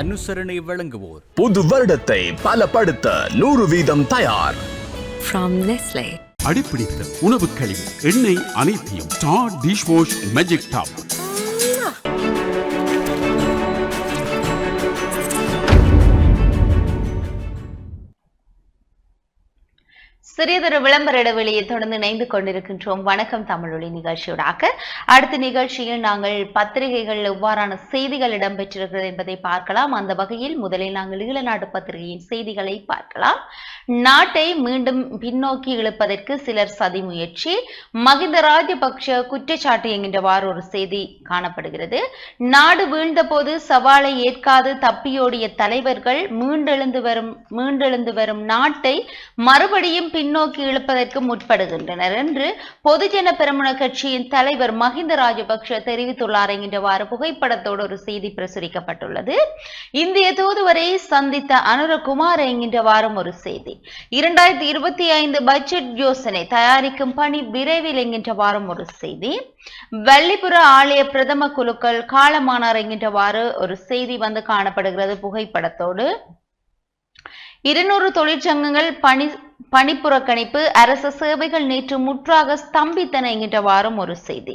அனுசரணை வழங்குவோர். புது வருடத்தை பலப்படுத்த நூறு வீதம் தயார். அடிப்பிடித்த உணவு கழிவு எண்ணெய் அனைத்தையும் star dish wash magic top சிறியதொரு விளம்பர இடைவெளியை தொடர்ந்து இணைந்து கொண்டிருக்கின்றோம். வணக்கம் தமிழொலி நிகழ்ச்சியோடாக. அடுத்த நிகழ்ச்சியில் நாங்கள் பத்திரிகைகள் எவ்வாறான செய்திகள் இடம்பெற்றிருக்கிறது என்பதை பார்க்கலாம். அந்த வகையில் முதலில் நாங்கள் ஈழ நாட்டு பத்திரிகையின் செய்திகளை பார்க்கலாம். நாட்டை மீண்டும் பின்னோக்கி இழுப்பதற்கு சிலர் சதி முயற்சி. மகிந்த ராஜபக்ஷ குற்றச்சாட்டு என்கின்றவாறு ஒரு செய்தி காணப்படுகிறது. நாடு வீழ்ந்த போது சவாலை ஏற்காது தப்பியோடிய தலைவர்கள் மீண்டெழுந்து வரும் மீண்டெழுந்து வரும் நாட்டை மறுபடியும் பின்னோக்கி இழுப்பதற்கு முற்படுகின்றனர் என்று பொதுஜன பெரமுன கட்சியின் தலைவர் மஹிந்த ராஜபக்ஷ தெரிவித்துள்ளார் என்கின்றவாறு புகைப்படத்தோடு ஒரு செய்தி பிரசுரிக்கப்பட்டுள்ளது. இந்திய தூதுவரை சந்தித்த அனுரகுமார் என்கின்றவாறும் ஒரு செய்தி. இரண்டாயிரத்தி இருபத்தி ஐந்து பட்ஜெட் யோசனை தயாரிக்கும் பணி விரைவில் என்கின்றவாறும் ஒரு செய்தி. வள்ளிபுர ஆலய பிரதம குழுக்கள் காலமானார் என்கின்றவாறு ஒரு செய்தி வந்து காணப்படுகிறது புகைப்படத்தோடு. இருநூறு தொழிற்சங்கங்கள் பணி பணிப்புறக்கணிப்பு அரசு சேவைகள் நேற்று முற்றாக ஸ்தம்பித்தன என்கின்றவாறும் ஒரு செய்தி.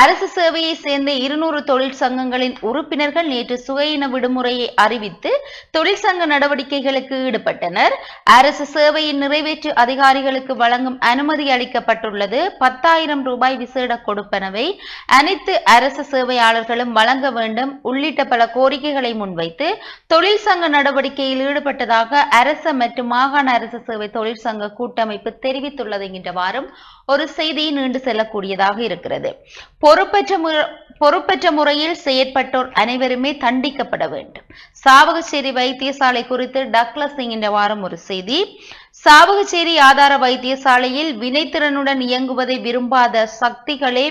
அரசு சேவையை சேர்ந்த இருநூறு தொழிற்சங்கங்களின் உறுப்பினர்கள் நேற்று சுகையின விடுமுறையை அறிவித்து தொழிற்சங்க நடவடிக்கைகளுக்கு ஈடுபட்டனர். அரசு சேவையை நிறைவேற்று அதிகாரிகளுக்கு வழங்கும் அனுமதி அளிக்கப்பட்டுள்ளது. பத்தாயிரம் ரூபாய் விசேட கொடுப்பனவை அனைத்து அரசு சேவையாளர்களும் வழங்க வேண்டும். உள்ளிட்ட பல கோரிக்கைகளை முன்வைத்து தொழிற்சங்க நடவடிக்கையில் ஈடுபட்டதாக அரச மற்றும் மாகாண அரசு சேவை தொழிற்சங்க கூட்டமைப்பு தெரிவித்துள்ளது என்ற வாரம் ஒரு செய்தி நீண்டு செல்லக்கூடியதாக இருக்கிறது. பொறுப்பற்ற பொறுப்பற்ற முறையில் செயற்பட்டோர் அனைவருமே தண்டிக்கப்பட வேண்டும். சாவகச்சேரி வைத்தியசாலை குறித்து டக்ளஸ் என்கின்றவாறும் ஒரு செய்தி. சாவகச்சேரி ஆதார வைத்தியசாலையில் வினைத்திறனுடன் இயங்குவதை விரும்பாத சக்திகளே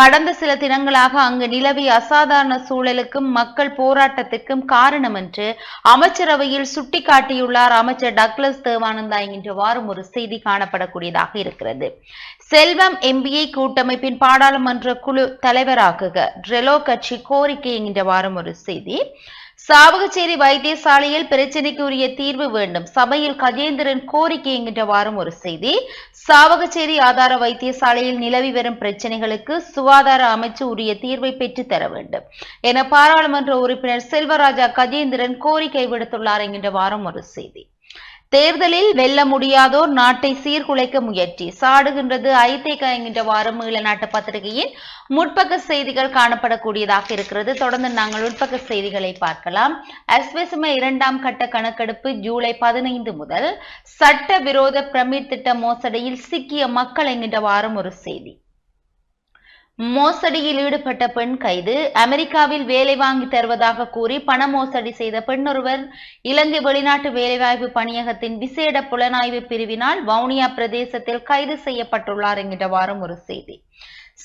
கடந்த சில தினங்களாக அங்கு நிலவிய அசாதாரண சூழலுக்கும் மக்கள் போராட்டத்திற்கும் காரணம் என்று அமைச்சரவையில் சுட்டிக்காட்டியுள்ளார் அமைச்சர் டக்ளஸ் தேவானந்தா என்கின்றவாறும் ஒரு செய்தி காணப்படக்கூடியதாக இருக்கிறது. செல்வம் எம்பிஏ கூட்டமைப்பின் பாராளுமன்ற குழு தலைவராகுக ட்ரெலோ கட்சி கோரிக்கை என்கின்றவாறும் ஒரு செய்தி. சாவகச்சேரி வைத்தியசாலையில் பிரச்சினைக்குரிய தீர்வு வேண்டும். சபையில் கஜேந்திரன் கோரிக்கை என்கின்றவாறும் ஒரு செய்தி. சாவகச்சேரி ஆதார வைத்தியசாலையில் நிலவி வரும் பிரச்சனைகளுக்கு சுகாதார அமைச்சு உரிய தீர்வை பெற்று தர வேண்டும். என பாராளுமன்ற உறுப்பினர் செல்வராஜா கஜேந்திரன் கோரிக்கை விடுத்துள்ளார் என்கின்றவாறும் ஒரு செய்தி. தேர்தலில் வெல்ல முடியாதோர் நாட்டை சீர்குலைக்க முயற்சி. சாடுகின்றது ஐதேக என்கின்ற வாரம் ஈழ நாட்டு பத்திரிகையின் முற்பக்க செய்திகள் காணப்படக்கூடியதாக இருக்கிறது. தொடர்ந்து நாங்கள் உட்பக்க செய்திகளை பார்க்கலாம். அஸ்வசம இரண்டாம் கட்ட கணக்கெடுப்பு ஜூலை பதினைந்து முதல் சட்ட விரோத பிரமிட் திட்ட மோசடியில் சிக்கிய மக்கள் என்கின்ற வாரம் ஒரு செய்தி. மோசடியில் ஈடுபட்ட பெண் கைது. அமெரிக்காவில் வேலை வாங்கி தருவதாக கூறி பண மோசடி செய்த பெண்ணொருவர் இலங்கை வெளிநாட்டு வேலைவாய்ப்பு பணியகத்தின் விசேட புலனாய்வு பிரிவினால் வவுனியா பிரதேசத்தில் கைது செய்யப்பட்டுள்ளார் என்கிறவாறும் வாரம் ஒரு செய்தி.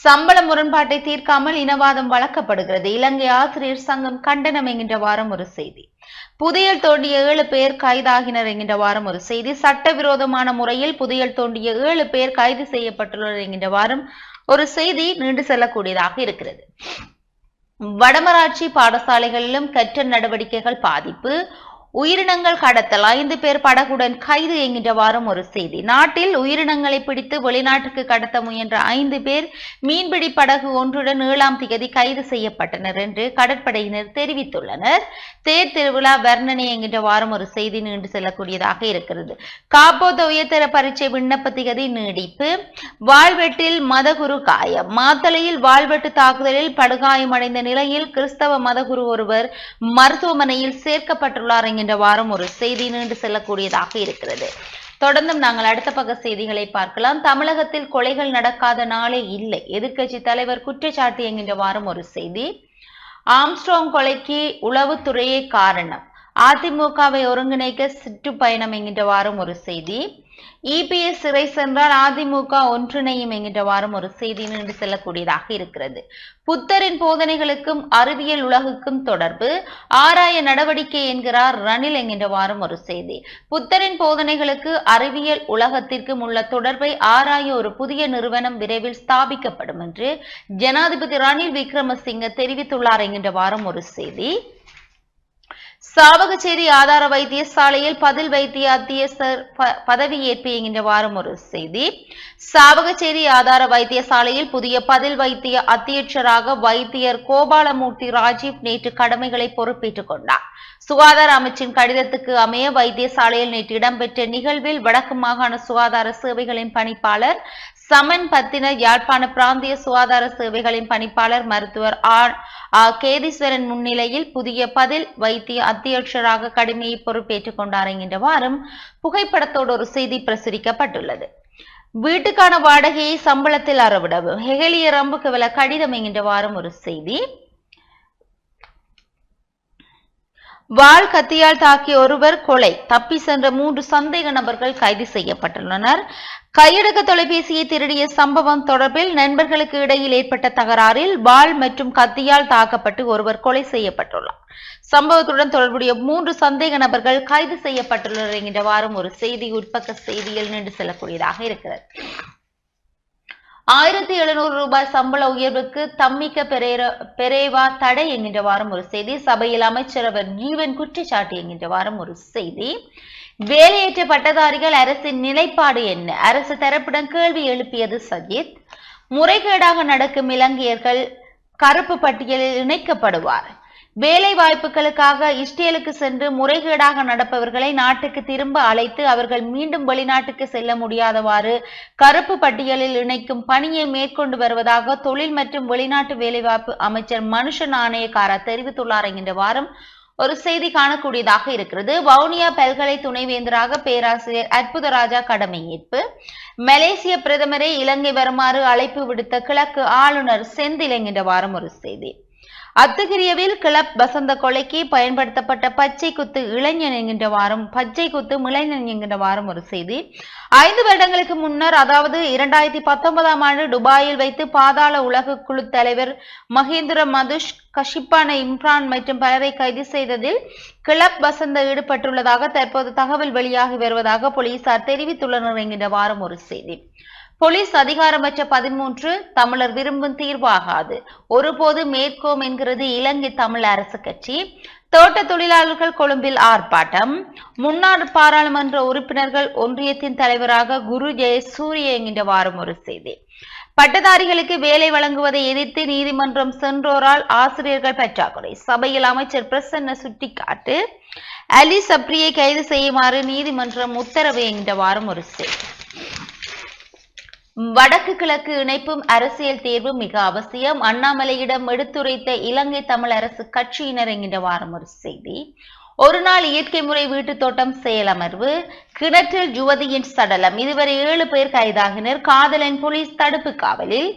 சம்பள முரண்பாட்டை தீர்க்காமல் இனவாதம் வளர்க்கப்படுகிறது. இலங்கை ஆசிரியர் சங்கம் கண்டனம் என்கின்ற வாரம் ஒரு செய்தி. புதையல் தோண்டிய ஏழு பேர் கைதாகினர் என்கின்ற வாரம் ஒரு செய்தி. சட்டவிரோதமான முறையில் புதையல் தோண்டிய ஏழு பேர் கைது செய்யப்பட்டுள்ளனர் என்கின்ற வாரம் ஒரு செய்தி நீண்டு செல்லக்கூடியதாக இருக்கிறது. வடமராட்சி பாடசாலைகளிலும் கற்றல் நடவடிக்கைகள் பாதிப்பு. உயிரினங்கள் கடத்தல். ஐந்து பேர் படகுடன் கைது என்கின்ற வாரம் ஒரு செய்தி. நாட்டில் உயிரினங்களை பிடித்து வெளிநாட்டுக்கு கடத்த முயன்ற ஐந்து பேர் மீன்பிடி படகு ஒன்றுடன் ஏழாம் திகதி கைது செய்யப்பட்டனர் என்று கடற்படையினர் தெரிவித்துள்ளனர். தேர் திருவிழா வர்ணனை என்கின்ற வாரம் ஒரு செய்தி நீண்டு செல்லக்கூடியதாக இருக்கிறது. காப்போத உயர்தர பரீட்சை விண்ணப்ப திகதி நீடிப்பு. வாழ்வெட்டில் மதகுரு காயம். மாத்தளையில் வாழ்வெட்டு தாக்குதலில் படுகாயமடைந்த நிலையில் கிறிஸ்தவ மதகுரு ஒருவர் மருத்துவமனையில் சேர்க்கப்பட்டுள்ளார் என்கின்ற வாரம் ஒரு செய்தி நீண்டு செல்லக்கூடியதாக இருக்கிறது. தொடர்ந்தும் நாங்கள் அடுத்த பக்க செய்திகளை பார்க்கலாம். தமிழகத்தில் கொலைகள் நடக்காத நாளே இல்லை. எதிர்க்கட்சி தலைவர் குற்றச்சாட்டு என்கின்ற வாரம் ஒரு செய்தி. ஆம்ஸ்ட்ராங் கொலைக்கு உளவுத்துறையே காரணம். அதிமுகவை ஒருங்கிணைக்க சுற்றுப்பயணம் என்கின்ற வாரம் ஒரு செய்தி. இபிஎஸ் சிறை சென்றால் அதிமுக ஒன்றிணையும் என்கின்ற வாரம் ஒரு செய்தி நின்று செல்லக்கூடியதாக இருக்கிறது. புத்தரின் போதனைகளுக்கும் அறிவியல் உலகுக்கும் தொடர்பு ஆராய நடவடிக்கை என்கிறார் ரணில் என்கின்ற வாரம் ஒரு செய்தி. புத்தரின் போதனைகளுக்கு அறிவியல் உலகத்திற்கும் உள்ள தொடர்பை ஆராய ஒரு புதிய நிறுவனம் விரைவில் ஸ்தாபிக்கப்படும் என்று ஜனாதிபதி ரணில் விக்ரமசிங்க தெரிவித்துள்ளார் என்கின்ற வாரம் ஒரு செய்தி. சாவகச்சேரி ஆதார வைத்தியசாலையில் பதில் வைத்திய அத்தியஸ்தர் பதவியேற்பு என்கின்ற வாரம் ஒரு செய்தி. சாவகச்சேரி ஆதார வைத்தியசாலையில் புதிய பதில் வைத்திய அத்தியட்சராக வைத்தியர் கோபாலமூர்த்தி ராஜீவ் நேற்று கடமைகளை பொறுப்பேற்றுக் கொண்டார். சுகாதார அமைச்சின் கடிதத்துக்கு அமைய வைத்தியசாலையில் நேற்று இடம்பெற்ற நிகழ்வில் வடக்கு மாகாண சுகாதார சேவைகளின் பணிப்பாளர் சமன் பத்தினர் யாழ்ப்பாண பிராந்திய சுகாதார சேவைகளின் பணிப்பாளர் மருத்துவர் ஆர் கேதீஸ்வரன் முன்னிலையில் புதிய பதில் வைத்திய அத்தியட்சராக கடுமையை பொறுப்பேற்றுக் கொண்டார் என்கின்ற வாரம் புகைப்படத்தோடு ஒரு செய்தி பிரசுரிக்கப்பட்டுள்ளது. வீட்டுக்கான வாடகையை சம்பளத்தில் அறவிடவும் ஹெகலிய ரம்புக்கு வில கடிதம் என்கின்ற வாரம் ஒரு செய்தி. வாள் கத்தியால் தாக்கிய ஒருவர் கொலை. தப்பி சென்ற மூன்று சந்தேக நபர்கள் கைது செய்யப்பட்டுள்ளனர். கையடக்க தொலைபேசியை திருடிய சம்பவம் தொடர்பில் நண்பர்களுக்கு இடையில் ஏற்பட்ட தகராறில் வாள் மற்றும் கத்தியால் தாக்கப்பட்டு ஒருவர் கொலை செய்யப்பட்டுள்ளார். சம்பவத்துடன் தொடர்புடைய மூன்று சந்தேக நபர்கள் கைது செய்யப்பட்டுள்ளனர் என்கின்ற வாரம் ஒரு செய்தி உட்பக்க செய்தியில் நின்று செல்லக்கூடியதாக இருக்கிறது. ஆயிரத்தி எழுநூறு ரூபாய் சம்பள உயர்வுக்கு தம்மிக்க பெரேவா தடை என்கின்ற வாரம் ஒரு செய்தி. சபையில் அமைச்சரவர் ஜீவன் குற்றச்சாட்டு என்கின்ற வாரம் ஒரு செய்தி. வேலையேற்ற பட்டதாரிகள் அரசின் நிலைப்பாடு என்ன? அரசு தரப்பிடம் கேள்வி எழுப்பியது சஜித். முறைகேடாக நடக்கும் இலங்கையர்கள் கருப்பு பட்டியலில் இணைக்கப்படுவார். வேலை வாய்ப்புகளுக்காக இஸ்ரேலுக்கு சென்று முறைகேடாக நடப்பவர்களை நாட்டுக்கு திரும்ப அழைத்து அவர்கள் மீண்டும் வெளிநாட்டுக்கு செல்ல முடியாதவாறு கருப்பு பட்டியலில் இணைக்கும் பணியை மேற்கொண்டு வருவதாக தொழில் மற்றும் வெளிநாட்டு வேலைவாய்ப்பு அமைச்சர் மனுஷ நாணயக்காரா தெரிவித்துள்ளார் என்கின்ற வாரம் ஒரு செய்தி காணக்கூடியதாக இருக்கிறது. வவுனியா பல்கலை துணைவேந்தராக பேராசிரியர் அற்புதராஜா கடமையேற்பு மலேசிய பிரதமரை இலங்கை வருமாறு அழைப்பு விடுத்த கிழக்கு ஆளுநர் செந்தில் என்கின்ற வாரம் ஒரு செய்தி. அத்துகிரியவில் கிளப் வசந்த கொலைக்கு பயன்படுத்தப்பட்ட பச்சை குத்து இளைஞன் என்கின்ற வாரம் பச்சை குத்து இளைஞன் என்கின்ற வாரம் ஒரு செய்தி. ஐந்து வருடங்களுக்கு முன்னர் அதாவது இரண்டாயிரத்தி பத்தொன்பதாம் ஆண்டு துபாயில் வைத்து பாதாள உலக குழு தலைவர் மகேந்திர மதுஷ் கஷிப்பான இம்ரான் மற்றும் பலரை கைது செய்ததில் கிளப் வசந்த ஈடுபட்டுள்ளதாக தற்போது தகவல் வெளியாகி வருவதாக போலீசார் தெரிவித்துள்ளனர் என்கின்ற வாரம் ஒரு செய்தி. போலீஸ் அதிகாரமற்ற பதிமூன்று தமிழர் விரும்பும் தீர்வாகாது. ஒருபோது மேற்கோம் என்கிறது இலங்கை தமிழ் அரசு கட்சி. தோட்ட தொழிலாளர்கள் கொழும்பில் ஆர்ப்பாட்டம். முன்னாள் பாராளுமன்ற உறுப்பினர்கள் ஒன்றியத்தின் தலைவராக குரு ஜெயசூரிய என்கின்ற வாரம் ஒரு செய்தி. பட்டதாரிகளுக்கு வேலை வழங்குவதை எதிர்த்து நீதிமன்றம் சென்றோரால் ஆசிரியர்கள் பற்றாக்குறை. சபையில் அமைச்சர் பிரசன்ன சுட்டிக்காட்டு. அலி சப்ரியை கைது செய்யுமாறு நீதிமன்றம் உத்தரவு என்கின்ற வாரம் ஒரு செய்தி. வடக்கு கிழக்கு இணைப்பும் அரசியல் தேர்வும் மிக அவசியம். அண்ணாமலையிடம் எடுத்துரைத்த இலங்கை தமிழ் அரசு கட்சியினர் என்கின்ற வாரம் ஒரு செய்தி. ஒரு நாள் இயற்கை முறை வீட்டு தோட்டம் செயலமர்வு கிணற்றில் யுவதியின் சடலம். இதுவரை ஏழு பேர் கைதாகினர். காதலன் போலீஸ் தடுப்பு காவலில்.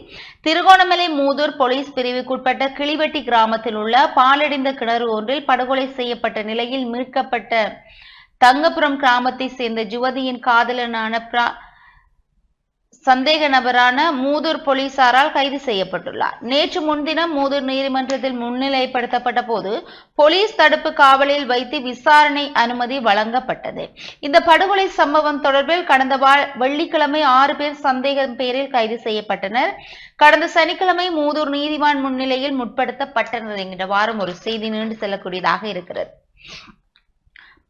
திருகோணமலை மூதூர் போலீஸ் பிரிவுக்குட்பட்ட கிளிவெட்டி கிராமத்தில் உள்ள பாலடைந்த கிணறு ஒன்றில் படுகொலை செய்யப்பட்ட நிலையில் மீட்கப்பட்ட தங்கபுரம் கிராமத்தை சேர்ந்த யுவதியின் காதலனான பிரா சந்தேக நபரான மூதூர் போலீசாரால் கைது செய்யப்பட்டுள்ளார். நேற்று முன்தினம் மூதூர் நீதிமன்றத்தில் முன்னிலைப்படுத்தப்பட்ட போது போலீஸ் தடுப்பு காவலில் வைத்து விசாரணை அனுமதி வழங்கப்பட்டது. இந்த படுகொலை சம்பவம் தொடர்பில் கடந்த வா- வெள்ளிக்கிழமை ஆறு பேர் சந்தேகம் பேரில் கைது செய்யப்பட்டனர். கடந்த சனிக்கிழமை மூதூர் நீதிவான் முன்னிலையில் முற்படுத்தப்பட்டனர் என்கிற வாரம் ஒரு செய்தி நீண்டு செல்லக்கூடியதாக இருக்கிறது.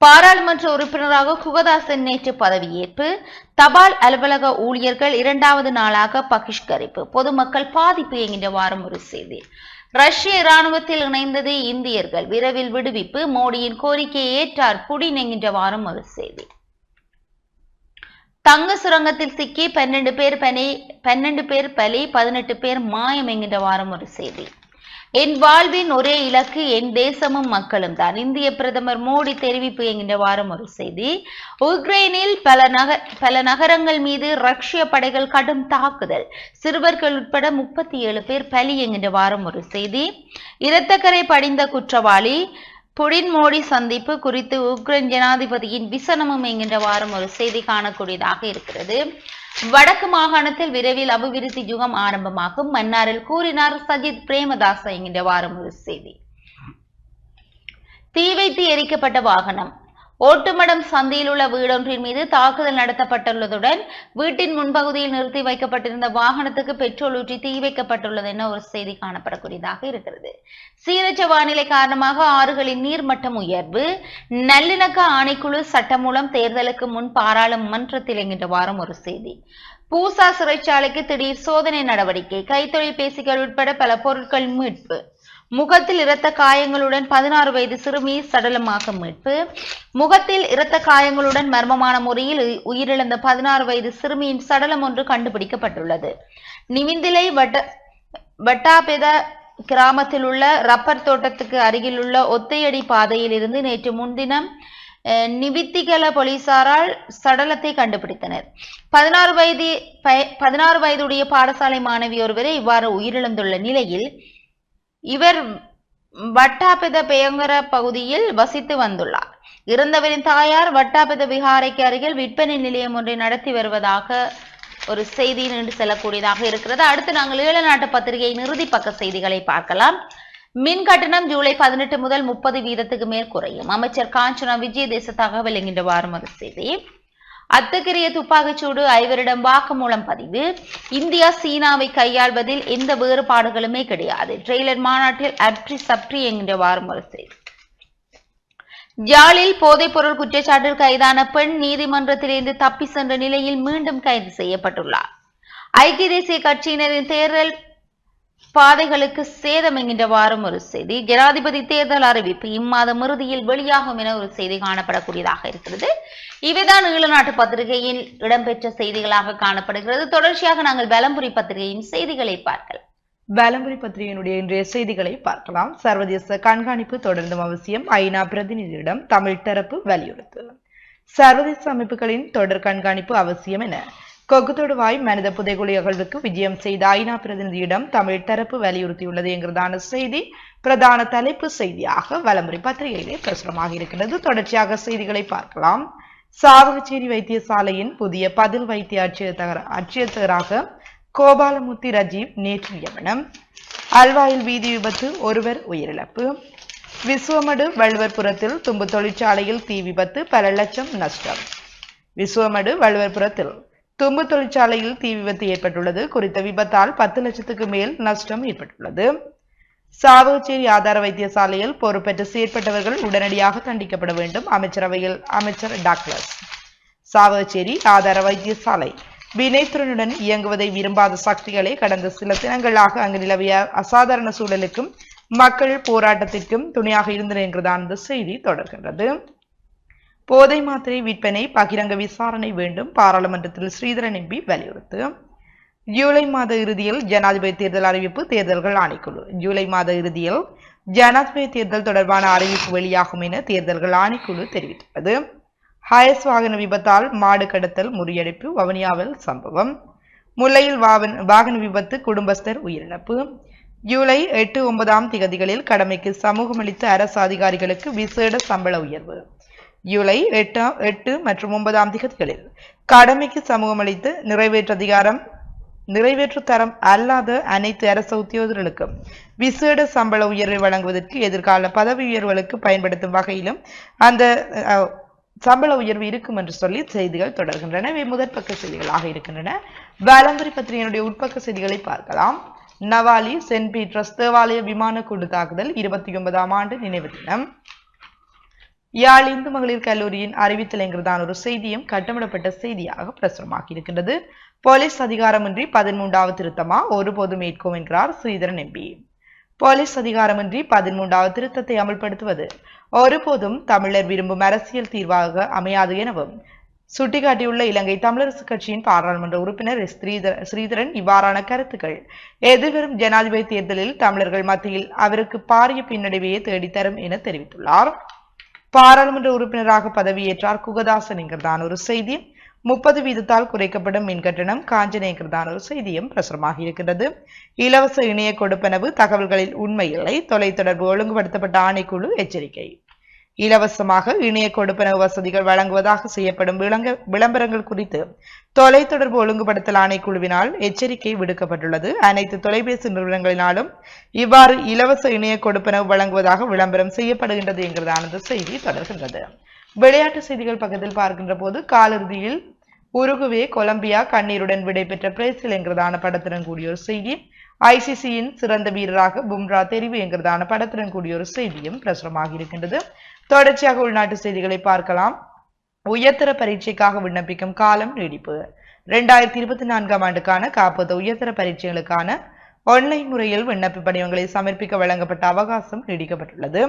பாராளுமன்ற உறுப்பினராக குகதாசன் நேற்று பதவியேற்பு. தபால் அலுவலக ஊழியர்கள் இரண்டாவது நாளாக பகிஷ்கரிப்பு. பொதுமக்கள் பாதிப்பு என்கின்ற வாரம் ஒரு செய்தி. ரஷ்ய இராணுவத்தில் இணைந்தது இந்தியர்கள். விரைவில் விடுவிப்பு. மோடியின் கோரிக்கையை ஏற்றார். புடி என்கின்ற வாரம் ஒரு செய்தி. தங்க சுரங்கத்தில் சிக்கி பன்னெண்டு பேர் பனி பன்னெண்டு பேர் பலி பதினெட்டு பேர் மாயம் என்கின்ற வாரம் ஒரு செய்தி. என் வாழ்வின் ஒரே இலக்கு என் தேசமும் மக்களும் தான். இந்திய பிரதமர் மோடி தெரிவிப்பு என்கின்ற வாரம் ஒரு செய்தி. உக்ரைனில் பல நக பல நகரங்கள் மீது ரஷ்ய படைகள் கடும் தாக்குதல். சிறுவர்கள் உட்பட முப்பத்தி ஏழு பேர் பலி என்கின்ற வாரம் ஒரு செய்தி. இரத்தக்கரை படிந்த குற்றவாளி புடின் மோடி சந்திப்பு குறித்து உக்ரைன் ஜனாதிபதியின் விசனமும் என்கின்ற வாரம் ஒரு செய்தி காணக்கூடியதாக இருக்கிறது. வடக்கு மாகாணத்தில் விரைவில் அபிவிருத்தி யுகம் ஆரம்பமாகும். மன்னாரில் கூறினார் சஜித் பிரேமதாச என்கின்ற வாரம் ஒரு செய்தி. தீ வைத்து எரிக்கப்பட்ட வாகனம். ஓட்டுமடம் சந்தியில் உள்ள வீடொன்றின் மீது தாக்குதல் நடத்தப்பட்டுள்ளதுடன் வீட்டின் முன்பகுதியில் நிறுத்தி வைக்கப்பட்டிருந்த வாகனத்துக்கு பெட்ரோல் ஊற்றி தீ வைக்கப்பட்டுள்ளது என ஒரு செய்தி காணப்படக்கூடியதாக இருக்கிறது. சீரற்ற வானிலை காரணமாக ஆறுகளின் நீர்மட்டம் உயர்வு நல்லிணக்க ஆணைக்குழு சட்டம் மூலம் தேர்தலுக்கு முன் பாராளுமன்றத்தில் என்கின்ற வாரம் ஒரு செய்தி. பூசா சிறைச்சாலைக்கு திடீர் சோதனை நடவடிக்கை கைத்தொழில் பேசிகள் உட்பட பல பொருட்கள் மீட்பு முகத்தில் இரத்த காயங்களுடன் பதினாறு வயது சிறுமி சடலமாக மீட்பு. முகத்தில் இரத்த காயங்களுடன் மர்மமான முறையில் உயிரிழந்த பதினாறு வயது சிறுமியின் சடலம் ஒன்று கண்டுபிடிக்கப்பட்டுள்ளது. நிமிந்திலை வட்ட வட்டாபெத கிராமத்தில் உள்ள ரப்பர் தோட்டத்துக்கு அருகிலுள்ள ஒத்தையடி பாதையில் இருந்து நேற்று முன்தினம் அஹ், போலீசாரால் சடலத்தை கண்டுபிடித்தனர். பதினாறு வயது பய- பதினாறு வயதுடைய பாடசாலை மாணவி ஒருவரை இவ்வாறு உயிரிழந்துள்ள நிலையில் இவர் வட்டாபித பெயங்கர பகுதியில் வசித்து வந்துள்ளார். இறந்தவரின் தாயார் வட்டாபித விகாரைக்கு அருகில் விற்பனை நிலையம் ஒன்றை நடத்தி வருவதாக ஒரு செய்தி நின்று செல்லக்கூடியதாக இருக்கிறது. அடுத்து நாங்கள் ஈழ நாட்டு பத்திரிகையின் இறுதி பக்க செய்திகளை பார்க்கலாம். மின் கட்டணம் ஜூலை பதினெட்டு முதல் முப்பது வீதத்துக்கு மேல் குறையும். அமைச்சர் காஞ்சனா விஜயதேச தகவல் என்கின்ற வாரம் செய்தி. அத்தகைய துப்பாக்கிச்சூடு ஐவரிடம் வாக்குமூலம் பதிவு. இந்தியா சீனாவை கையாள்வதில் எந்த வேறுபாடுகளுமே கிடையாது. ட்ரெய்லர் மாநாட்டில் அப்ரி சப்ரி என்கிற வாரம் ஜாலில் போதைப்பொருள் குற்றச்சாட்டில் கைதான பெண் நீதிமன்றத்திலிருந்து தப்பி சென்ற நிலையில் மீண்டும் கைது செய்யப்பட்டுள்ளார். ஐக்கிய தேசிய கட்சியினரின் தேர்தல் பாதைகளுக்கு சேதம் என்கின்ற வாரம் ஒரு செய்தி. ஜனாதிபதி தேர்தல் அறிவிப்பு இம்மாதம் இறுதியில் வெளியாகும் என ஒரு செய்தி காணப்படக்கூடியதாக இருக்கிறது. இவைதான் ஈழநாட்டு பத்திரிகையில் இடம்பெற்ற செய்திகளாக காணப்படுகிறது. தொடர்ச்சியாக நாங்கள் பலம்புரி பத்திரிகையின் செய்திகளை பார்க்கலாம். வேலம்புரி பத்திரிகையினுடைய இன்றைய செய்திகளை பார்க்கலாம். சர்வதேச கண்காணிப்பு தொடர்ந்தும் அவசியம். ஐநா பிரதிநிதியிடம் தமிழ் தரப்பு வலியுறுத்து. சர்வதேச அமைப்புகளின் தொடர் கண்காணிப்பு அவசியம் என கொக்குத்தொடுவாய் மனித புதைகுழி அகழ்வுக்கு விஜயம் செய்த ஐநா பிரதிநிதியிடம் தமிழ் தரப்பு வலியுறுத்தியுள்ளது என்கிறதான செய்தி. பிரதான தலைப்பு செய்தியாக வலமுறை பத்திரிகையிலே பிரசுரமாக இருக்கிறது தொடர்ச்சியாக செய்திகளை பார்க்கலாம். சாவகச்சேரி வைத்தியசாலையின் புதிய பதில் வைத்திய அட்சியத்தகர அட்சியத்தகராக கோபாலமூர்த்தி ரஜீவ் நேற்று நியமனம். அல்வாயில் வீதி விபத்து ஒருவர் உயிரிழப்பு. விஸ்வமடு வள்ளுவர்புரத்தில் தும்பு தொழிற்சாலையில் தீ விபத்து பல லட்சம் நஷ்டம். விஸ்வமடு வள்ளுவர்புரத்தில் தும்பு தொழிற்சாலையில் தீ விபத்து ஏற்பட்டுள்ளது. குறித்த விபத்தால் பத்து லட்சத்துக்கு மேல் நஷ்டம் ஏற்பட்டுள்ளது. சாவகச்சேரி ஆதார வைத்தியசாலையில் பொறுப்பேற்று செயற்பட்டவர்கள் உடனடியாக தண்டிக்கப்பட வேண்டும். அமைச்சரவையில் அமைச்சர் டாக்லஸ். சாவகச்சேரி ஆதார வைத்தியசாலை. வினைத்திறனுடன் இயங்குவதை விரும்பாத சக்திகளே கடந்த சில தினங்களாக அங்கு நிலவிய அசாதாரண சூழலுக்கும் மக்கள் போராட்டத்திற்கும் துணையாக இருந்தன என்றுதான் இந்த செய்தி தொடர்கின்றது. போதை மாத்திரை விற்பனை பகிரங்க விசாரணை வேண்டும் பாராளுமன்றத்தில் ஸ்ரீதரன் எம்பி வலியுறுத்து. ஜூலை மாத இறுதியில் ஜனாதிபதி தேர்தல் அறிவிப்பு தேர்தல்கள் ஆணைக்குழு. ஜூலை மாத இறுதியில் ஜனாதிபதி தேர்தல் தொடர்பான அறிவிப்பு வெளியாகும் என தேர்தல்கள் ஆணைக்குழு தெரிவித்துள்ளது. ஹயஸ் வாகன விபத்தால் மாடு கடத்தல் முறியடிப்பு வவுனியாவில் சம்பவம். முல்லையில் வாகன வாகன விபத்து குடும்பஸ்தர் உயிரிழப்பு. ஜூலை எட்டு ஒன்பதாம் திகதிகளில் கடமைக்கு சமூகமளித்த அரசு அதிகாரிகளுக்கு விசேட சம்பள உயர்வு. ஜூலை எட்டாம் எட்டு மற்றும் ஒன்பதாம் திகதிகளில் கடமைக்கு சமூகமளித்து நிறைவேற்று அதிகாரம் நிறைவேற்று தரம் அல்லாத அனைத்து அரசு உத்தியோகர்களுக்கும் விசேட சம்பள உயர்வை வழங்குவதற்கு எதிர்கால பதவி உயர்வுகளுக்கு பயன்படுத்தும் வகையிலும் அந்த அஹ், சம்பள உயர்வு இருக்கும் என்று சொல்லி செய்திகள் தொடர்கின்றன. இவை முதற் பக்க செய்திகளாக இருக்கின்றன. வேளம்பரி பத்திரிகையினுடைய உட்பக்க செய்திகளை பார்க்கலாம். நவாலி சென்ட் பீட்டர்ஸ் தேவாலய விமான குண்டு தாக்குதல் இருபத்தி ஒன்பதாம் ஆண்டு நினைவு தினம். யாழ் இந்து மகளிர் கல்லூரியின் அறிவித்தலைங்கிறதான ஒரு செய்தியும் கட்டமிடப்பட்ட செய்தியாக பிரசுரமாகி இருக்கின்றது போலீஸ் அதிகாரமின்றி பதிமூன்றாவது திருத்தமா? ஒருபோதும் ஏற்கும் என்கிறார் ஸ்ரீதரன் எம்பி. போலீஸ் அதிகாரமின்றி பதிமூன்றாவது திருத்தத்தை அமல்படுத்துவது ஒருபோதும் தமிழர் விரும்பும் அரசியல் தீர்வாக அமையாது எனவும் சுட்டிக்காட்டியுள்ள இலங்கை தமிழரசு கட்சியின் பாராளுமன்ற உறுப்பினர் ஸ்ரீதர ஸ்ரீதரன் இவ்வாறான கருத்துக்கள். எதிர்வரும் ஜனாதிபதி தேர்தலில் தமிழர்கள் மத்தியில் அவருக்கு பாரிய பின்னடைவையே தேடித்தரும் என தெரிவித்துள்ளார். பாராளுமன்ற உறுப்பினராக பதவியேற்றார் குகதாசன் என்கிறதான ஒரு செய்தி. முப்பது வீதத்தால் குறைக்கப்படும் மின் கட்டணம் காஞ்சனேங்கிறதான ஒரு செய்தியும் பிரசுரமாகி இருக்கின்றது. இலவச இணைய கொடுப்பனவு தகவல்களில் உண்மையில்லை தொலைத்தொடர்பு ஒழுங்குபடுத்தப்பட்ட ஆணைக்குழு எச்சரிக்கை. இலவசமாக இணைய கொடுப்பனவு வசதிகள் வழங்குவதாக செய்யப்படும் விளங்க விளம்பரங்கள் குறித்து தொலைத்தொடர்பு ஒழுங்குபடுத்தல் ஆணைக்குழுவினால் எச்சரிக்கை விடுக்கப்பட்டுள்ளது. அனைத்து தொலைபேசி நிறுவனங்களினாலும் இவ்வாறு இலவச இணைய கொடுப்பனவு வழங்குவதாக விளம்பரம் செய்யப்படுகின்றது என்கிறதானது செய்தி தொடர்கின்றது. விளையாட்டு செய்திகள் பக்கத்தில் பார்க்கின்ற போது காலிறுதியில் உருகுவே கொலம்பியா கண்ணீருடன் விடைபெற்ற பிரேசில் என்கிறதான படத்துடன் கூடிய ஒரு செய்தி. ஐசிசியின் சிறந்த வீரராக பும்ரா தெரிவு என்கிறதான படத்துடன் கூடிய ஒரு செய்தியும் பிரசுரமாக இருக்கின்றது தொடர்ச்சியாக உள்நாட்டு செய்திகளை பார்க்கலாம். உயர்தர பரீட்சைக்காக விண்ணப்பிக்கும் காலம் நீடிப்பு. ரெண்டாயிரத்தி இருபத்தி நான்காம் ஆண்டுக்கான காப்பது உயர்தர பரீட்சைகளுக்கான ஆன்லைன் முறையில் விண்ணப்ப படிவங்களை சமர்ப்பிக்க வழங்கப்பட்ட அவகாசம் நீடிக்கப்பட்டுள்ளது.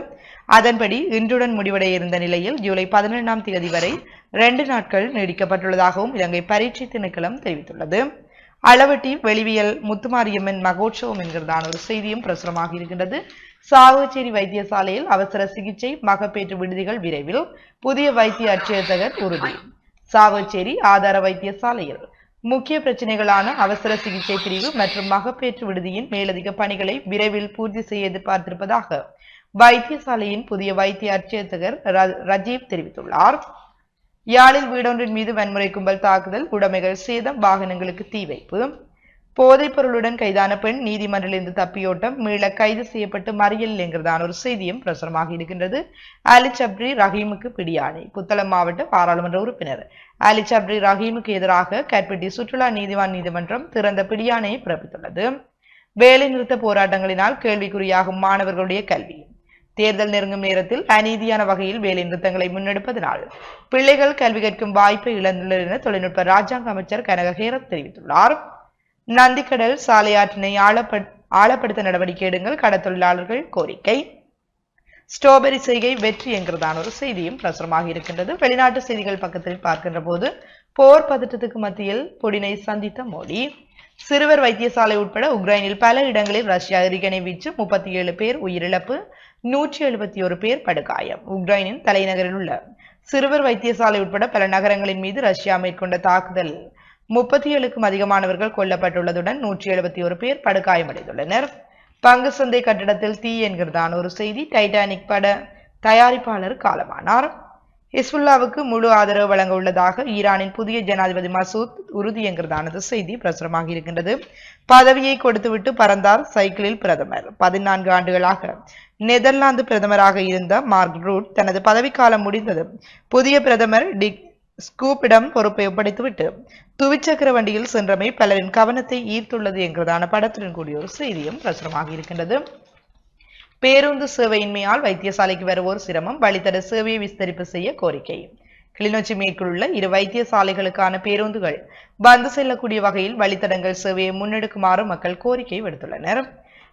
அதன்படி இன்றுடன் முடிவடைய இருந்த நிலையில் ஜூலை பதினெண்டாம் தேதி வரை இரண்டு நாட்கள் நீடிக்கப்பட்டுள்ளதாகவும் இலங்கை பரீட்சை திணைக்களம் தெரிவித்துள்ளது. அளவட்டி வெளிவியல் முத்துமாரியம்மன் மகோற்சவம் என்கிறதான ஒரு செய்தியும் பிரசுரமாக இருக்கின்றது. சாவச்சேரி வைத்தியசாலையில் அவசர சிகிச்சை மகப்பேற்று விடுதிகள் விரைவில். புதிய வைத்திய அச்சேதகர் உறுதி. சாவச்சேரி ஆதார வைத்தியசாலையில். முக்கிய பிரச்சனைகளான அவசர சிகிச்சை பிரிவு மற்றும் மகப்பேற்று விடுதியின் மேலதிக பணிகளை விரைவில் பூர்த்தி செய்ய எதிர்பார்த்திருப்பதாக வைத்தியசாலையின் புதிய வைத்திய அர்ச்சேதகர் ர- ரஜீவ் தெரிவித்துள்ளார். யாழில் வீடொன்றின் மீது வன்முறை கும்பல் தாக்குதல் உடைமைகள் சேதம் வாகனங்களுக்கு தீ வைப்பு. போதைப் பொருளுடன் கைதான பெண் நீதிமன்றிலிருந்து தப்பியோட்டம் மீள கைது செய்யப்பட்டு மறியல் என்கிறதான ஒரு செய்தியும் பிரசுரமாக இருக்கின்றது. அலி சப்ரி ரஹீமுக்கு பிடியாணை. புத்தளம் மாவட்ட பாராளுமன்ற உறுப்பினர். அலி சப்ரி ரஹீமுக்கு எதிராக கற்பட்டி சுற்றுலா நீதிவான் நீதிமன்றம் திறந்த பிடியாணையை பிறப்பித்துள்ளது. வேலைநிறுத்த போராட்டங்களினால் கேள்விக்குறியாகும் மாணவர்களுடைய கல்வி. தேர்தல் நெருங்கும் நேரத்தில் அநீதியான வகையில் வேலை நிறுத்தங்களை முன்னெடுப்பதனால் பிள்ளைகள் கல்வி கற்கும் வாய்ப்பை இழந்துள்ளனர் என தொழில்நுட்ப ராஜாங்க அமைச்சர் கனக ஹேரத் தெரிவித்துள்ளார். நந்திக்கடல் சாலையாற்றினை ஆழப்பட் ஆழப்படுத்த நடவடிக்கை எடுங்கள் கடத்தொழிலாளர்கள் கோரிக்கை. ஸ்ட்ராபெரி செய்கை வெற்றி என்கிறதான ஒரு செய்தியும் பிரசுரமாக இருக்கின்றது. வெளிநாட்டு செய்திகள் பக்கத்தில் பார்க்கின்ற போது போர் பதற்றத்துக்கு மத்தியில் புடினை சந்தித்த மோடி. சிறுவர் வைத்தியசாலை உட்பட உக்ரைனில் பல இடங்களில் ரஷ்யா எறிகணை வீச்சு முப்பத்தி ஏழு பேர் உயிரிழப்பு நூற்றி எழுபத்தி ஒரு பேர் படுகாயம். உக்ரைனின் தலைநகரில் உள்ள சிறுவர் வைத்தியசாலை உட்பட பல நகரங்களின் மீது ரஷ்யா மேற்கொண்ட தாக்குதல். முப்பத்தி ஏழுக்கும் அதிகமானவர்கள் கொல்லப்பட்டுள்ளதுடன் நூற்றி எழுபத்தி ஒரு பேர் படுகாயமடைந்துள்ளனர். பங்கு சந்தை கட்டடத்தில் தீ என்கிறதான ஒரு செய்தி. டைட்டானிக் பட தயாரிப்பாளர் காலமானார். ஹிஸ்புல்லாவுக்கு முழு ஆதரவு வழங்க உள்ளதாக ஈரானின் புதிய ஜனாதிபதி மசூத் உறுதி என்கிறதானது செய்தி பிரசுரமாக இருக்கின்றது. பதவியை கொடுத்துவிட்டு பறந்தார் சைக்கிளில் பிரதமர். பதினான்கு ஆண்டுகளாக நெதர்லாந்து பிரதமராக இருந்த மார்க் ரூட் தனது பதவிக்காலம் முடிந்தது புதிய பிரதமர் டிக் ஸ்கூப்பிடம் பொறுப்பை ஒப்படைத்துவிட்டு துவிச்சக்கர வண்டியில் சென்றமை பலரின் கவனத்தை ஈர்த்துள்ளது என்கிறதான படத்துடன் கூடிய ஒரு செய்தியும் பிரசுரமாக இருக்கின்றது. பேருந்து சேவையின்மையால் வைத்தியசாலைக்கு வருவோர் சிரமம் வழித்தட சேவையை விஸ்தரிப்பு செய்ய கோரிக்கை. கிளிநொச்சி மேற்குள்ள இரு வைத்தியசாலைகளுக்கான பேருந்துகள் வந்து செல்லக்கூடிய வகையில் வழித்தடங்கள் சேவையை முன்னெடுக்குமாறு மக்கள் கோரிக்கை விடுத்துள்ளனர்.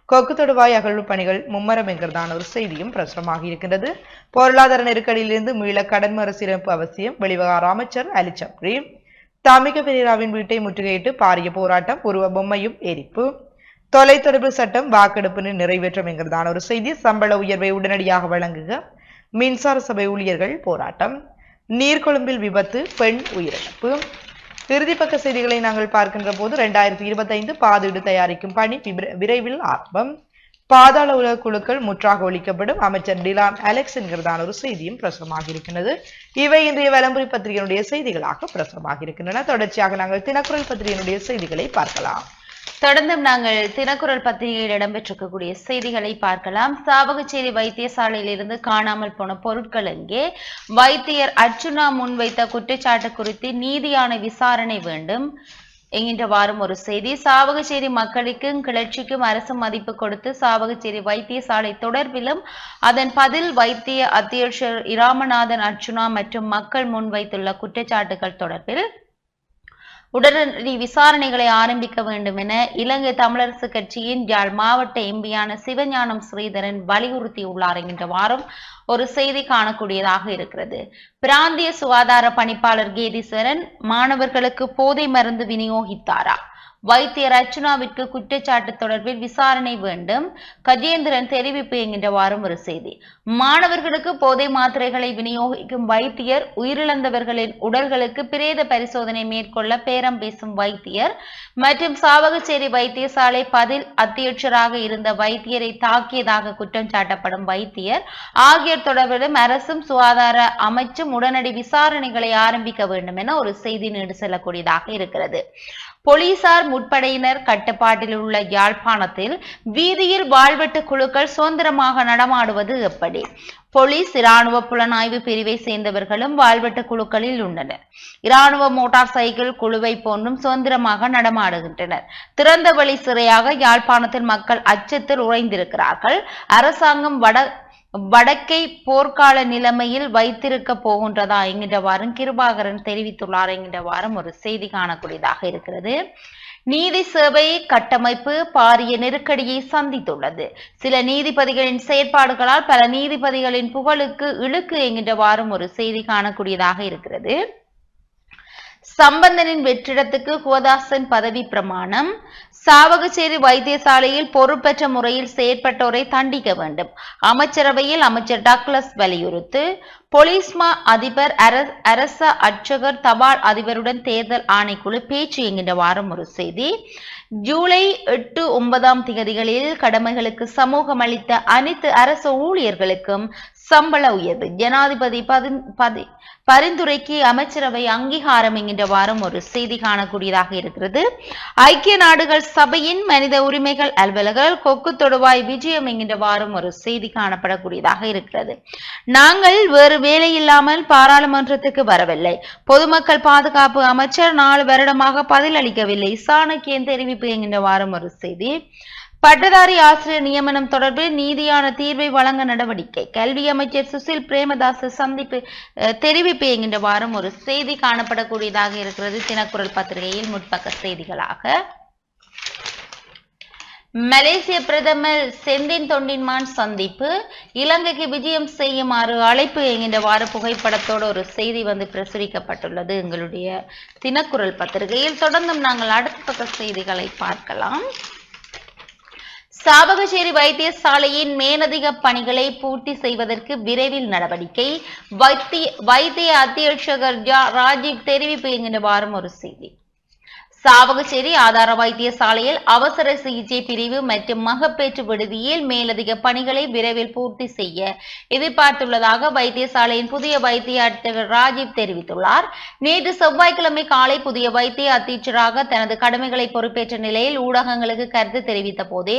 கொக்கு தொடுவாய் அகழ்வு பணிகள் மும்மரம் என்கிறதான ஒரு செய்தியும் பிரசுரமாக இருக்கின்றது. பொருளாதார நெருக்கடியிலிருந்து மீள கடன் மறுசீரமைப்பு அவசியம். வெளிவகார அமைச்சர் அலி சப்ரி தமிக பெரியராவின் வீட்டை முற்றுகையிட்டு பாரிய போராட்டம் உருவ பொம்மையும் எரிப்பு. தொலைத்தொடர்பு சட்டம் வாக்கெடுப்பு நிறைவேற்றம் என்கிறதான ஒரு செய்தி. சம்பள உயர்வை உடனடியாக வழங்குக. மின்சார சபை ஊழியர்கள் போராட்டம். நீர்கொழும்பில் விபத்து பெண் உயிரிழப்பு. இறுதிப்பக்க செய்திகளை நாங்கள் பார்க்கின்ற போது இரண்டாயிரத்தி இருபத்தைந்து பாதீடு தயாரிக்கும் பணி விரைவில் ஆரம்பம். பாதாள உலக குழுக்கள் முற்றாக ஒழிக்கப்படும். அமைச்சர் டிலான் அலெக்ஸ் என்கிறதான ஒரு செய்தியும் பிரசுரமாக இருக்கின்றது இவை இன்றைய வலம்புரி பத்திரிகையினுடைய செய்திகளாக பிரசுரமாக இருக்கின்றன தொடர்ச்சியாக நாங்கள் தினக்குரல் பத்திரிகையினுடைய செய்திகளை பார்க்கலாம். தொடர்ந்தும் நாங்கள் தினக்குரல் பத்திரிகையில் இடம்பெற்றிருக்கக்கூடிய செய்திகளை பார்க்கலாம். சாவகச்சேரி வைத்தியசாலையில் இருந்து காணாமல் போன பொருட்கள் எங்கே? வைத்தியர் அர்ச்சுனா முன்வைத்த குற்றச்சாட்டு குறித்து நீதியான விசாரணை வேண்டும் என்கின்றவாறும் ஒரு செய்தி. சாவகச்சேரி மக்களுக்கும் கிளர்ச்சிக்கும் அரசு மதிப்பு கொடுத்து சாவகச்சேரி வைத்தியசாலை தொடர்பிலும் அதன் பதில் வைத்திய அத்தியட்சர் இராமநாதன் அர்ச்சுனா மற்றும் மக்கள் முன்வைத்துள்ள குற்றச்சாட்டுகள் தொடர்பில் உடனடி விசாரணைகளை ஆரம்பிக்க வேண்டும் என இலங்கை தமிழரசு கட்சியின் யாழ் மாவட்ட எம்பியான சிவஞானம் ஸ்ரீதரன் வலியுறுத்தியுள்ளார் என்கின்ற வாரம் ஒரு செய்தி காணக்கூடியதாக இருக்கிறது. பிராந்திய சுகாதார பணிப்பாளர் கேதீஸ்வரன் மாணவர்களுக்கு போதை மருந்து விநியோகித்தாரா? வைத்தியர் அர்ச்சுனாவிற்கு குற்றச்சாட்டு தொடர்பில் விசாரணை வேண்டும். கஜேந்திரன் தெரிவிப்பு என்கின்ற வாரம் ஒரு செய்தி. மாணவர்களுக்கு போதை மாத்திரைகளை விநியோகிக்கும் வைத்தியர் உயிரிழந்தவர்களின் உடல்களுக்கு பிரேத பரிசோதனை மேற்கொள்ள பேரம் பேசும் வைத்தியர் மற்றும் சாவகச்சேரி வைத்தியசாலை பதில் அத்தியட்சராக இருந்த வைத்தியரை தாக்கியதாக குற்றம் சாட்டப்படும் வைத்தியர் ஆகியோர் தொடர்பிலும் அரசும் சுகாதார அமைச்சும் உடனடி விசாரணைகளை ஆரம்பிக்க வேண்டும் என ஒரு செய்தி நீண்டு செல்லக்கூடியதாக இருக்கிறது. போலீசார் முற்படையினர் கட்டுப்பாட்டில் உள்ள யாழ்ப்பாணத்தில் வீதியில் வாழ்வெட்டு குழுக்கள் சுதந்திரமாக நடமாடுவது எப்படி? போலீஸ் இராணுவ புலனாய்வு பிரிவை சேர்ந்தவர்களும் வாழ்வெட்டு குழுக்களில் உள்ளனர். இராணுவ மோட்டார் சைக்கிள் குழுவை போன்றும் சுதந்திரமாக நடமாடுகின்றனர். திறந்த வழி சிறையாக யாழ்ப்பாணத்தில் மக்கள் அச்சத்தில் உறைந்திருக்கிறார்கள். அரசாங்கம் வட வடக்கை போர்க்கால நிலைமையில் வைத்திருக்க போகின்றதா என்கின்றவாறும் கிருபாகரன் தெரிவித்துள்ளார் என்கின்றவாறும் ஒரு செய்தி காணக்கூடியதாக இருக்கிறது. நீதி சேவை கட்டமைப்பு பாரிய நெருக்கடியை சந்தித்துள்ளது. சில நீதிபதிகளின் செயற்பாடுகளால் பல நீதிபதிகளின் புகழுக்கு இழுக்கு என்கின்றவாறும் ஒரு செய்தி காணக்கூடியதாக இருக்கிறது. சம்பந்தனின் வெற்றிடத்துக்கு கோதாசன் பதவி பிரமாணம். சாவகச்சேரி வைத்தியசாலையில் பொறுப்பற்ற முறையில் செயற்பட்டோரை தண்டிக்க வேண்டும். அமைச்சரவையில் அமைச்சர் டக்ளஸ் வலியுறுத்து. பொலிஸ்மா அதிபர் அர- அரச அர்ச்சகர் தபால் அதிபருடன் தேர்தல் ஆணைக்குழு பேச்சு என்கின்ற வாரம் ஒரு செய்தி. ஜூலை எட்டு ஒன்பதாம் திகதிகளில் கடமைகளுக்கு சமூகம் அளித்த அனைத்து அரசு ஊழியர்களுக்கும் சம்பள உயர்வு. ஜனாதிபதி பதின்- பதி- பரிந்துரைக்கு அமைச்சரவை அங்கீகாரம் என்கின்ற வாரம் ஒரு செய்தி காணக்கூடியதாக இருக்கிறது. ஐக்கிய நாடுகள் சபையின் மனித உரிமைகள் அலுவலர்கள் கொக்கு தொடுவாய் விஜயம் என்கின்ற வாரம் ஒரு செய்தி காணப்படக்கூடியதாக இருக்கிறது. நாங்கள் வேறு வேலை இல்லாமல் பாராளுமன்றத்துக்கு வரவில்லை. பொதுமக்கள் பாதுகாப்பு அமைச்சர் நாலு வருடமாக பதில் அளிக்கவில்லை. சாணக்கியன் தெரிவிப்பு என்கின்ற வாரம் ஒரு செய்தி. பட்டதாரி ஆசிரியர் நியமனம் தொடர்பில் நீதியான தீர்வை வழங்க நடவடிக்கை. கல்வி அமைச்சர் சுசில் பிரேமதாஸ் சந்திப்பு தெரிவிப்பு என்கின்ற வாரம் ஒரு செய்தி காணப்படக்கூடியதாக இருக்கிறது. தினக்குரல் பத்திரிகையில் முற்பக்க செய்திகளாக. மலேசிய பிரதமர் செந்தின் தொண்டின்மான் சந்திப்பு இலங்கைக்கு விஜயம் செய்யுமாறு அழைப்பு என்கின்றவாறு புகைப்படத்தோடு ஒரு செய்தி வந்து பிரசுரிக்கப்பட்டுள்ளது. எங்களுடைய தினக்குரல் பத்திரிகையில் தொடர்ந்தும் நாங்கள் அடுத்த பக்க செய்திகளை பார்க்கலாம். சாவகச்சேரி வைத்தியசாலையின் மேலதிக பணிகளை பூர்த்தி செய்வதற்கு விரைவில் நடவடிக்கை. வைத்திய வைத்திய அத்தியட்சகர் ராஜீவ் தெரிவிப்பு என்கின்ற வாரம் ஒரு செய்தி. சாவகச்சேரி ஆதார வைத்தியசாலையில் அவசர சிகிச்சை பிரிவு மற்றும் மகப்பேற்று விடுதியில் மேலதிக பணிகளை விரைவில் பூர்த்தி செய்ய எதிர்பார்த்துள்ளதாக வைத்தியசாலையின் புதிய வைத்திய அர்ச்சகர் ராஜீவ் தெரிவித்துள்ளார். நேற்று செவ்வாய்க்கிழமை காலை புதிய வைத்திய அத்தீச்சராக தனது கடமைகளை பொறுப்பேற்ற நிலையில் ஊடகங்களுக்கு கருத்து தெரிவித்த போதே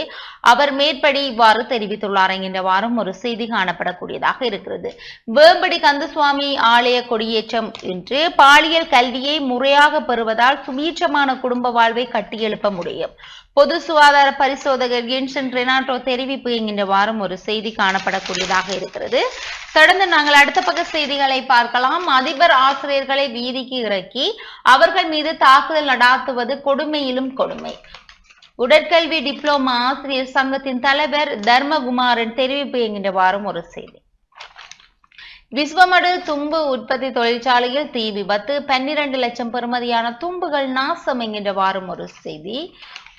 அவர் மேற்படி இவ்வாறு தெரிவித்துள்ளார். என்கின்ற வாரம் ஒரு செய்தி காணப்படக்கூடியதாக இருக்கிறது. வேம்படி கந்தசுவாமி ஆலய கொடியேற்றம் இன்று பாலியல் கல்வியை முறையாக பெறுவதால் சுபீட்சமான குடும்ப வாழ்வை கட்டியெழுப்ப முடியும். பொது சுகாதார பரிசோதகர் என்சன் ரெனாட்டோ தெரிவிப்பு என்கின்ற வாரம் ஒரு செய்தி காணப்படக்கூடியதாக இருக்கிறது. தொடர்ந்து நாங்கள் அடுத்த பக்க செய்திகளை பார்க்கலாம். அதிபர் ஆசிரியர்களை வீதிக்கு இறக்கி அவர்கள் மீது தாக்குதல் நடாத்துவது கொடுமையிலும் கொடுமை. உடற்கல்வி டிப்ளோமா ஆசிரியர் சங்கத்தின் தலைவர் தர்மகுமாரன் தெரிவிப்பு என்கின்ற வாரம் ஒரு செய்தி. விஸ்வமடு தும்பு உற்பத்தி தொழிற்சாலையில் தீ விபத்து பன்னிரண்டு லட்சம் பெறுமதியான தும்புகள் நாசம் என்கின்ற வாரம் ஒரு செய்தி.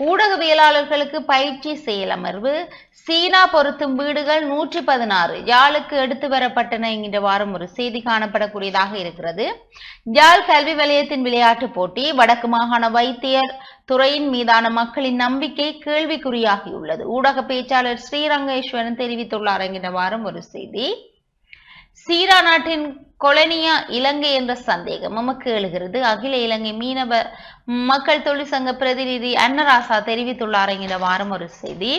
ஊடகவியலாளர்களுக்கு பயிற்சி செயலமர்வு சீனா பொருத்தும் வீடுகள் நூற்றி பதினாறு யாழுக்கு எடுத்து வரப்பட்டன என்கின்ற வாரம் ஒரு செய்தி காணப்படக்கூடியதாக இருக்கிறது. யாழ் கல்வி வலயத்தின் விளையாட்டுப் போட்டி. வடக்கு மாகாண வைத்தியர் துறையின் மீதான மக்களின் நம்பிக்கை கேள்விக்குறியாகியுள்ளது. ஊடக பேச்சாளர் ஸ்ரீரங்கேஸ்வரன் தெரிவித்துள்ளார் என்கின்ற வாரம் ஒரு செய்தி. சீரா நாட்டின் கொலனியா இலங்கை என்ற சந்தேகம் நமக்கு எழுகிறது. அகில இலங்கை மீனவ மக்கள் தொழிற்சங்க பிரதிநிதி அன்னராசா தெரிவித்துள்ளார் என்கிற வாரம் ஒரு செய்தி.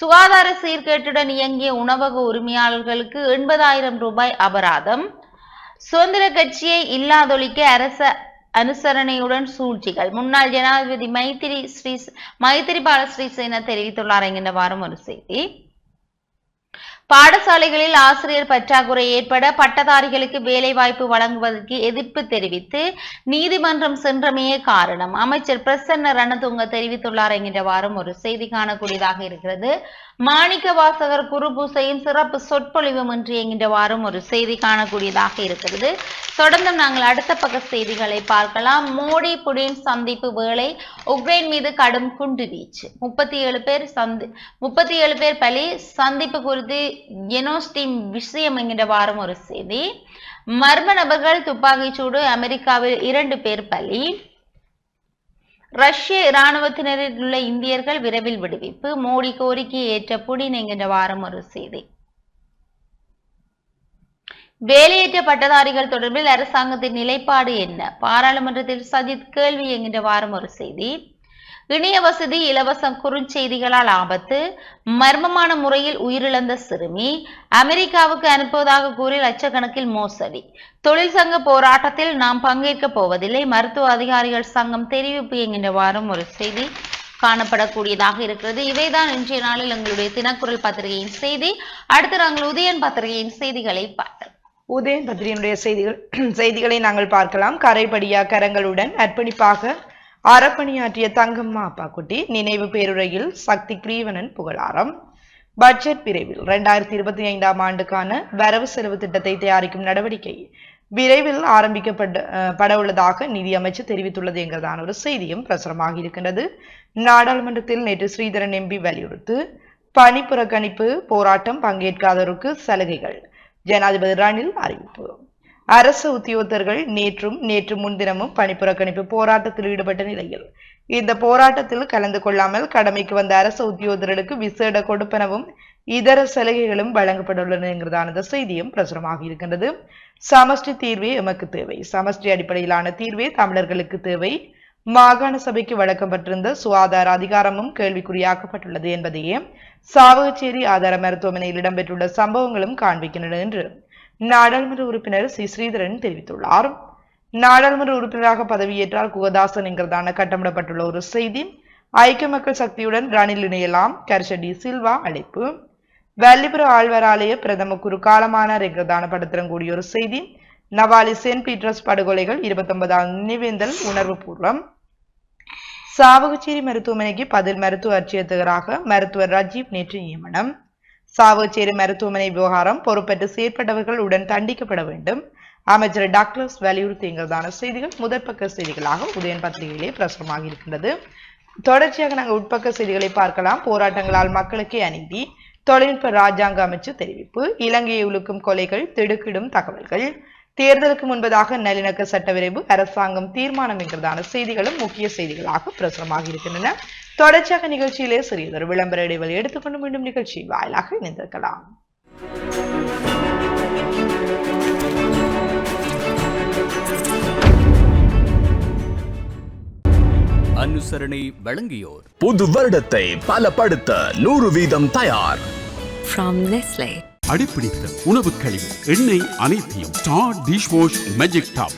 சுகாதார சீர்கேட்டுடன் இயங்கிய உணவக உரிமையாளர்களுக்கு எண்பதாயிரம் ரூபாய் அபராதம். சுதந்திர கட்சியை இல்லாதொழிக்க அரச அனுசரணையுடன் சூழ்ச்சிகள். முன்னாள் ஜனாதிபதி மைத்திரி ஸ்ரீ மைத்திரிபால ஸ்ரீசேனா தெரிவித்துள்ளார் என்கின்ற வாரம் ஒரு செய்தி. பாடசாலைகளில் ஆசிரியர் பற்றாக்குறை ஏற்பட பட்டதாரிகளுக்கு வேலைவாய்ப்பு வழங்குவதற்கு எதிர்ப்பு தெரிவித்து நீதிமன்றம் சென்றமையே காரணம். அமைச்சர் பிரசன்ன ரணதுங்க தெரிவித்துள்ளார் என்கின்ற வாரம் ஒரு செய்தி காணக்கூடியதாக இருக்கிறது. மாணிக்க வாசகர் குருபூசையின் சிறப்பு சொற்பொழிவு என்று என்கின்ற வாரம் ஒரு செய்தி காணக்கூடியதாக இருக்கிறது. தொடர்ந்து நாங்கள் அடுத்த பக்க செய்திகளை பார்க்கலாம். மோடி புடின் சந்திப்பு வேளை உக்ரைன் மீது கடும் குண்டு வீச்சு. முப்பத்தி ஏழு பேர் சந்தி முப்பத்தி ஏழு பேர் பலி. சந்திப்பு குறித்து எனோஸ்டீம் விஷயம் என்கின்ற வாரம் ஒரு செய்தி. மர்ம நபர்கள் துப்பாக்கிச்சூடு அமெரிக்காவில் இரண்டு பேர் பலி. ரஷ்ய இராணுவத்தினரில் உள்ள இந்தியர்கள் விரைவில் விடுவிப்பு. மோடி கோரிக்கை ஏற்ற புடின் என்கின்ற வாரம் ஒரு செய்தி. வேலையேற்ற பட்டதாரிகள் தொடர்பில் அரசாங்கத்தின் நிலைப்பாடு என்ன? பாராளுமன்றத்தில் சஜித் கேள்வி என்கின்ற வாரம் ஒரு செய்தி. இணைய வசதி இலவசம் குறுஞ்செய்திகளால் ஆபத்து மர்மமான முறையில் உயிரிழந்த சிறுமி அமெரிக்காவுக்கு அனுப்புவதாக கூறி லட்சக்கணக்கில் மோசடி. தொழிற்சங்க போராட்டத்தில் நாம் பங்கேற்க போவதில்லை. மருத்துவ அதிகாரிகள் சங்கம் தெரிவிப்பு என்கின்ற வாரம் ஒரு செய்தி காணப்படக்கூடியதாக இருக்கிறது. இவைதான் இன்றைய நாளில் எங்களுடைய தினக்குரல் பத்திரிகையின் செய்தி. அடுத்து நாங்கள் உதயன் பத்திரிகையின் செய்திகளை பார்த்தோம். உதயன் பத்திரிகையினுடைய செய்திகள் செய்திகளை நாங்கள் பார்க்கலாம். கரைபடியா கரங்களுடன் அர்ப்பணிப்பாக அறப்பணியாற்றிய தங்கம்மா அப்பாக்குட்டி நினைவு பேருரையில் சக்தி கிரீவனன் புகழாரம். பட்ஜெட் விரைவில் இரண்டாயிரத்தி இருபத்தி ஐந்தாம் ஆண்டுக்கான வரவு செலவு திட்டத்தை தயாரிக்கும் நடவடிக்கை விரைவில் ஆரம்பிக்கப்பட பட உள்ளதாக நிதியமைச்சர் தெரிவித்துள்ளது என்கிறதான ஒரு செய்தியும் பிரசுரமாக இருக்கின்றது. நாடாளுமன்றத்தில் நேற்று ஸ்ரீதரன் எம்பி வலியுறுத்து பணி புறக்கணிப்பு போராட்டம் பங்கேற்காதோருக்கு சலுகைகள். ஜனாதிபதி ரணில் அறிவிப்பு. அரசு உத்தியோகத்தர்கள் நேற்றும் நேற்று முன்தினமும் பணிப்புறக்கணிப்பு போராட்டத்தில் ஈடுபட்ட நிலையில். இந்த போராட்டத்தில் கலந்து கொள்ளாமல் கடமைக்கு வந்த அரசு உத்தியோகத்தர்களுக்கு விசேட கொடுப்பனவும் இதர சலுகைகளும் வழங்கப்பட்டுள்ளனங்கிறதான செய்தியும் பிரசுரமாக இருக்கின்றது. சமஷ்டி தீர்வே எமக்கு தேவை. சமஷ்டி அடிப்படையிலான தீர்வே தமிழர்களுக்கு தேவை. மாகாண சபைக்கு வழங்கப்பட்டிருந்த சுகாதார அதிகாரமும் கேள்விக்குறியாக்கப்பட்டுள்ளது என்பதையே சாவகச்சேரி ஆதார மருத்துவமனையில் இடம்பெற்றுள்ள சம்பவங்களும் காண்பிக்கின்றன என்று நாடாளுமன்ற உறுப்பினர் சி ஸ்ரீதரன் தெரிவித்துள்ளார். நாடாளுமன்ற உறுப்பினராக பதவியேற்றால் குகதாசன் என்கிறதான கட்டமிடப்பட்டுள்ள ஒரு செய்தி ஐக்கிய மக்கள் சக்தியுடன் ரணில் இணையலாம் கர்ஷடி சில்வா அழைப்பு. வல்லிபுர ஆழ்வார் ஆலய பிரதம குரு காலமானார் என்கிறதான படத்துடன் கூடிய ஒரு செய்தி. நவாலி சென்ட் பீட்டர்ஸ் படுகொலைகள் இருபத்தி ஒன்பதாம் நினைவேந்தல் உணர்வு பூர்வம். சாவகச்சேரி மருத்துவமனைக்கு பதில் மருத்துவ அர்ச்சியத்தகராக மருத்துவர் ராஜீவ் நேற்று நியமனம். சாவச்சேரி மருத்துவமனை விவகாரம் பொறுப்பேற்று செயற்பட்டவர்கள் உடன் தண்டிக்கப்பட வேண்டும். அமைச்சர் டாக்டர்ஸ் வலியுறுத்தியங்கிறதான செய்திகள் முதற்பக்க செய்திகளாக உதயன் பத்திரிகையிலே பிரசுரமாக இருக்கின்றது. தொடர்ச்சியாக நாங்கள் உட்பக்க செய்திகளை பார்க்கலாம். போராட்டங்களால் மக்களுக்கே அநீதி. தொழில்நுட்ப ராஜாங்க அமைச்சு தெரிவிப்பு. இலங்கையை உலுக்கும் கொலைகள் திடுக்கிடும் தகவல்கள். தேர்தலுக்கு முன்பதாக நல்லிணக்க சட்ட விரைவு அரசாங்கம் தீர்மானம் என்கிறதான செய்திகளும் முக்கிய செய்திகளாக பிரசுரமாக இருக்கின்றன. தொடர்ச்சியாக நிகழ்ச்சியிலே சிறியதொரு விளம்பர இடைவெளி எடுத்துக்கொண்டு மீண்டும் நிகழ்ச்சி வாயிலாக இணைந்திருக்கலாம். அனுசரணை வழங்கியோர். புது வருடத்தை பலப்படுத்த நூறு வீதம் தயார். From Nestle. அடிப்பிடித்த உணவுக் கழிவு எண்ணெய் அனைத்தையும் star dish wash magic top